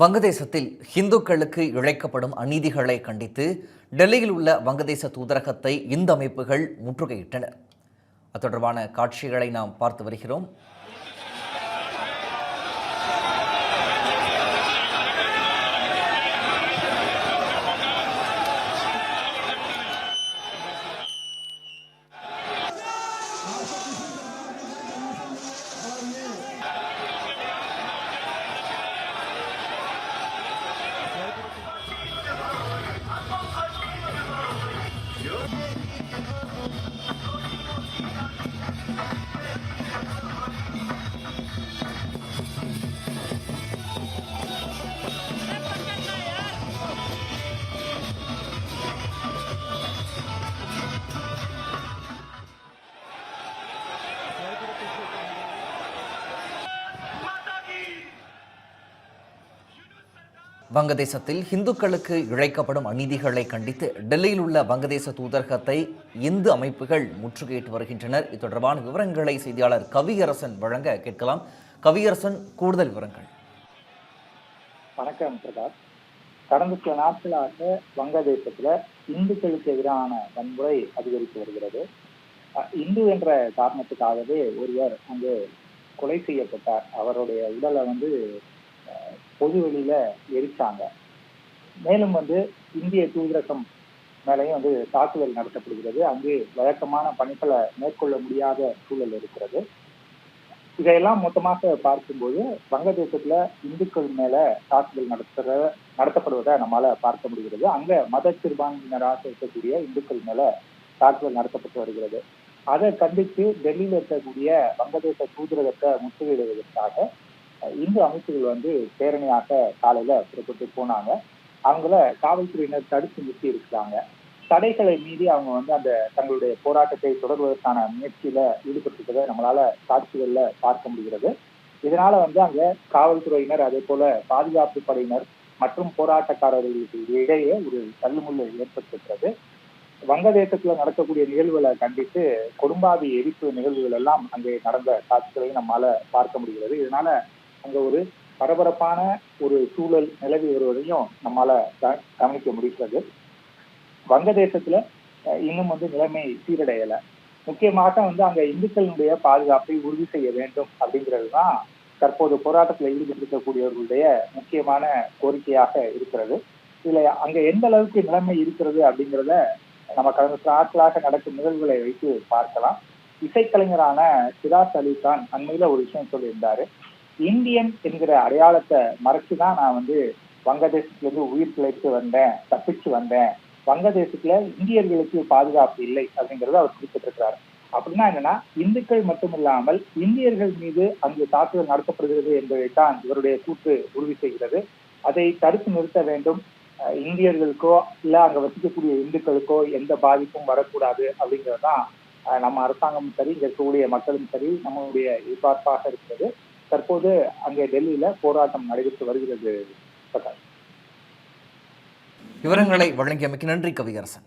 வங்கதேசத்தில் இந்துக்களுக்கு இழைக்கப்படும் அநீதிகளை கண்டித்து டெல்லியில் உள்ள வங்கதேச தூதரகத்தை இந்த அமைப்புகள் முற்றுகையிட்டனர். அது தொடர்பான காட்சிகளை நாம் பார்த்து வருகிறோம். வங்கதேசத்தில் இந்துக்களுக்கு இழைக்கப்படும் அநீதிகளை கண்டித்து டெல்லியில் உள்ள வங்கதேச தூதரகத்தை இந்து அமைப்புகள் முற்றுகையிட்டு வருகின்றனர். இது தொடர்பான விவரங்களை செய்தியாளர் கவியரசன் வழங்க கேட்கலாம். கவியரசன் கூடுதல் விவரங்கள். வணக்கம் பிரகாஷ். கடந்த சில நாட்களாக வங்கதேசத்துல இந்துக்களுக்கு எதிரான வன்முறை அதிகரித்து வருகிறது. அஹ் இந்து என்ற காரணத்துக்காகவே ஒருவர் அங்கு கொலை செய்யப்பட்டார். அவருடைய உடலை வந்து பொது வெளியில எரிச்சாங்க. மேலும் வந்து இந்திய தூதரகம் மேலேயும் வந்து தாக்குதல் நடத்தப்படுகிறது. அங்கு வழக்கமான பணிகளை மேற்கொள்ள முடியாத சூழல் இருக்கிறது. இதையெல்லாம் மொத்தமாக பார்க்கும்போது வங்கதேசத்துல இந்துக்கள் மேல தாக்குதல் நடத்துற நடத்தப்படுவதை நம்மால பார்க்க முடிகிறது. அங்க மத சிறுபான்மையினராக இருக்கக்கூடிய இந்துக்கள் மேல தாக்குதல் நடத்தப்பட்டு வருகிறது. அதை கண்டித்து டெல்லியில் இருக்கக்கூடிய வங்கதேச தூதரகத்தை முற்றுகையிடுவதற்காக இந்து அமைப்புகள் வந்து பேரணியாக காலையில புறப்பட்டு போனாங்க. அவங்கள காவல்துறையினர் தடுத்து நிறுத்தி இருக்கிறாங்க. தடைகளை மீறி அவங்க வந்து அந்த தங்களுடைய போராட்டத்தை தொடர்வதற்கான முயற்சியில ஈடுபட்டிருக்கிறத நம்மளால காட்சிகள்ல பார்க்க முடிகிறது. இதனால வந்து அங்க காவல்துறையினர் அதே போல பாதுகாப்பு படையினர் மற்றும் போராட்டக்காரர்களுக்கு இடையே ஒரு தள்ளுமுள்ளு ஏற்பட்டிருக்கிறது. வங்கதேசத்துல நடக்கக்கூடிய நிகழ்வுகளை கண்டித்து கொடும்பாவி எரிப்பு நிகழ்வுகள் எல்லாம் அங்கே நடந்த காட்சிகளை நம்மால பார்க்க முடிகிறது. இதனால அங்க ஒரு பரபரப்பான ஒரு சூழல் நிலவி வருவதையும் நம்மால கவனிக்க முடிகிறது. வங்கதேசத்துல அஹ், இன்னும் வந்து நிலைமை சீரடையல. முக்கியமாக வந்து அங்க இந்துக்களுடைய பாதுகாப்பை உறுதி செய்ய வேண்டும் அப்படிங்கிறது தான் தற்போது போராட்டத்தில் ஈடுபட்டிருக்கக்கூடியவர்களுடைய முக்கியமான கோரிக்கையாக இருக்கிறது. இதுல அங்க எந்த அளவுக்கு நிலைமை இருக்கிறது அப்படிங்கிறத நம்ம கடந்த சில நாட்களாக நடக்கும் நிகழ்வுகளை வைத்து பார்க்கலாம். இசைக்கலைஞரான சிராஸ் அலி கான் அண்மையில ஒரு விஷயம் சொல்லியிருந்தாரு. இந்தியன் என்கிற அடையாளத்தை மறைச்சுதான் நான் வந்து வங்கதேசத்துல இருந்து உயிர் பிழைத்து வந்தேன் தப்பிச்சு வந்தேன். வங்கதேசத்துல இந்தியர்களுக்கு பாதுகாப்பு இல்லை அப்படிங்கறத அவர் குறிப்பிட்டிருக்கிறார். அப்படின்னா என்னன்னா இந்துக்கள் மட்டுமில்லாமல் இந்தியர்கள் மீது அங்கு தாக்குதல் நடத்தப்படுகிறது என்பதைத்தான் இவருடைய கூற்று உறுதி செய்கிறது. அதை தடுத்து நிறுத்த வேண்டும். இந்தியர்களுக்கோ இல்ல அங்க வசிக்கக்கூடிய இந்துக்களுக்கோ எந்த பாதிப்பும் வரக்கூடாது அப்படிங்கறதுதான் நம்ம அரசாங்கமும் சரி இங்க இருக்கக்கூடிய மக்களும் சரி நம்மளுடைய எதிர்பார்ப்பாக இருக்கிறது. தற்போது அங்கே டெல்லியில போராட்டம் நடைபெற்று வருகிறது பிரகாஷ். விவரங்களை வழங்கியமைக்கு நன்றி கவியரசன்.